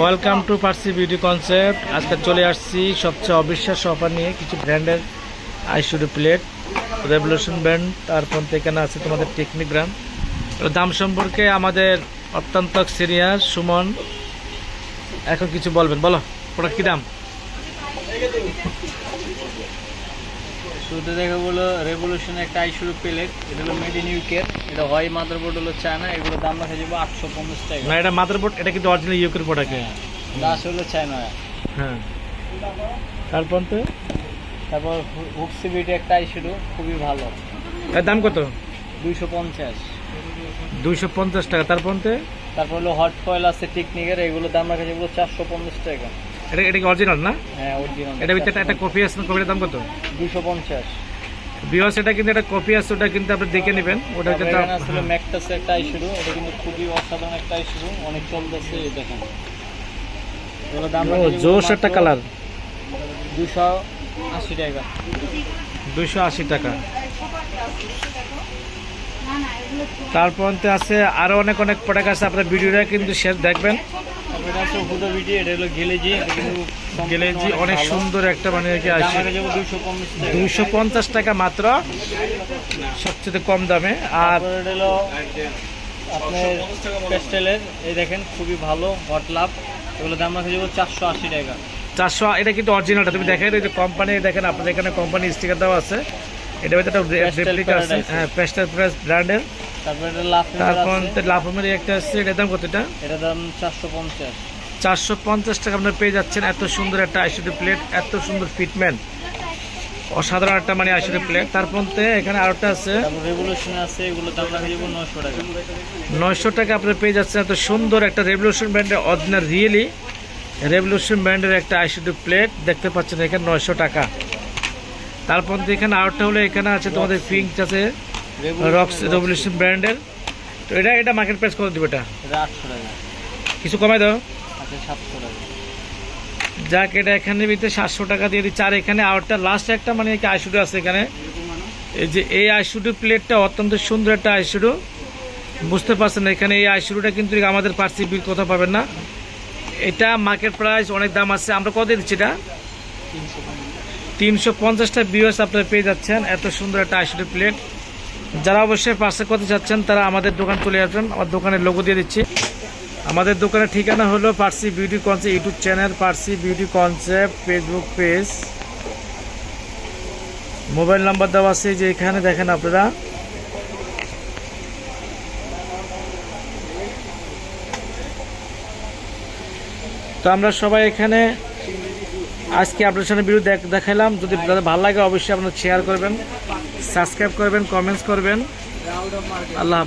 Welcome to Parsi beauty concept আজকে চলে আসছি সবচেয়ে অবিশ্বাস্য অফার নিয়ে কিছু ব্র্যান্ডের আইশুডি প্লেট রেভলিউশন ব্র্যান্ড তারপর এখানে আছে তোমাদের টেকনিক ব্র্যান্ড দাম সম্পর্কে আমাদের অত্যন্ত সিরিয়াস সুমন। এখন কিছু বলবেন, বলো প্রোডাক্ট কী দাম? শুরুতে দেখা বলো রেভলিউশন একটা আইশুরু প্লেট এটা হলো মেড ইন ইউকে এটা হয় মাদারবোর্ড হলো চায়না এগুলো দাম রাখা যাবে আটশো পঞ্চাশ টাকা। না এটা মাদারবোর্ড এটা কিন্তু অরিজিনাল ইউকের প্রোডাক্ট দাস হলো চায়না হ্যাঁ। তারপর তো? তারপর হুকসিবিটি একটা আইশুরু খুবই ভালো। এর দাম কত? দুইশো পঞ্চাশ। দুইশো পঞ্চাশ টাকা। তারপর তো? তারপর হলো হট ফয়েল আছে টেকনিকের এগুলো দাম রাখা যাবে চারশো পঞ্চাশ টাকা। এটা এটা কি অরিজিনাল না? হ্যাঁ অরিজিনাল এটা ভিতরে একটা কপি আছে কপিটার দাম কত? দুইশো পঞ্চাশ। বিওস এটা কিন্তু একটা কপি আছে ওটা কিন্তু আপনি দেখে নেবেন। ওটা কিন্তু আসলে ম্যাকটাস একটা আইশুরু এটা কিন্তু খুবই অসাধারণ একটা আইশুরু অনেক চলতেছে দেখেন। জোশ একটা কালার দুশো আশি টাকা। দুইশো আশি টাকা। তারপর আছে আরও অনেক অনেক প্রোডাক্ট আছে আপনার ভিডিওটা কিন্তু শেষ দেখবেন। হচ্ছে গেলেজি অনেক সুন্দর একটা মানে কি আসে রাখা যাবে 250 টাকা। দুইশো পঞ্চাশ টাকা মাত্র। সবচেয়ে কম দামে। আর আপনার পেস্টেলের এই দেখেন খুবই ভালো হট লাভ এগুলো দাম রাখা যাবে চারশো আশি টাকা। চারশো এটা কিন্তু অরিজিনালটা তুমি দেখেন এই যে কোম্পানি দেখেন আপনাদের এখানে কোম্পানি স্টিকার দেওয়া আছে। এটা ভিতরে একটা রেপ্লিকা আছে। হ্যাঁ পেস্টাল প্রেস ব্র্যান্ডের তারপর আছে। লাফামের একটা আছে এটার দাম কত এটা? এটা দাম চারশো পঞ্চাশ। চারশো পঞ্চাশ টাকা আপনার পেয়ে যাচ্ছেন। এত সুন্দর একটা আইসিডি প্লেট এত সুন্দর ফিটমেন্ট অসাধারণ একটা মানে আইসিডি প্লেট। তারপর এখানে আরেকটা আছে। রেভলিউশন আছে এগুলো দাম রাখা যাবে টাকা। নয়শো টাকা আপনার পেয়ে যাচ্ছেন। এত সুন্দর একটা রেভলিউশন ব্র্যান্ডের অরিজিনাল রিয়েলি রেভলিউশন ব্র্যান্ডের একটা আইসিডি প্লেট। দেখতে পাচ্ছেন এখানে নয়শো টাকা। তারপর এখানে আরেকটা হলো এখানে আছে তোমাদের পিঙ্ক আছে। রক্স রেভলিউশন ব্র্যান্ডের তো এটা এটা মার্কেট প্রাইস কত দিবে এটা? এটা আটশো টাকা। কিছু কমাই দাও। আচ্ছা সাতশো টাকা। যাক এটা এখানে ভিতরে সাতশো টাকা দিয়ে দিচ্ছে। আর এখানে আরেকটা লাস্ট একটা মানে আইশুডু আছে এখানে। এই যে এই আইশুডু প্লেটটা অত্যন্ত সুন্দর একটা আইশুডু। বুঝতে পারছেন এখানে এই আইশুডুটা কিন্তু আমাদের পার্সি বিল কোথাও পাবেন না। এটা মার্কেট প্রাইস অনেক দাম আছে। আমরা কত দিচ্ছি এটা? তিনশো তিনশো পঞ্চাশটা বিওস আপনারা পেয়ে যাচ্ছেন। এত সুন্দর একটা আইশুডু প্লেট যারা অবশ্যই পার্সেল করতে চাচ্ছেন, তারা আমাদের দোকান চলে আসবেন। আমার দোকানের লোগো দিয়ে দিচ্ছি। আমাদের দোকানের ঠিকানা হলো Parsi beauty concept YouTube channel Parsi beauty concept Facebook page mobile number দেওয়া আছে যে এখানে, দেখেন আপনারা। তো আমরা সবাই এখানে আজকে আপনার সাথে ভিডিও দেখ- দেখাইলাম। যদি ভালো লাগে, অবশ্যই আপনারা শেয়ার করবেন। সাবস্ক্রাইব করবেন কমেন্টস করবেন আল্লাহ।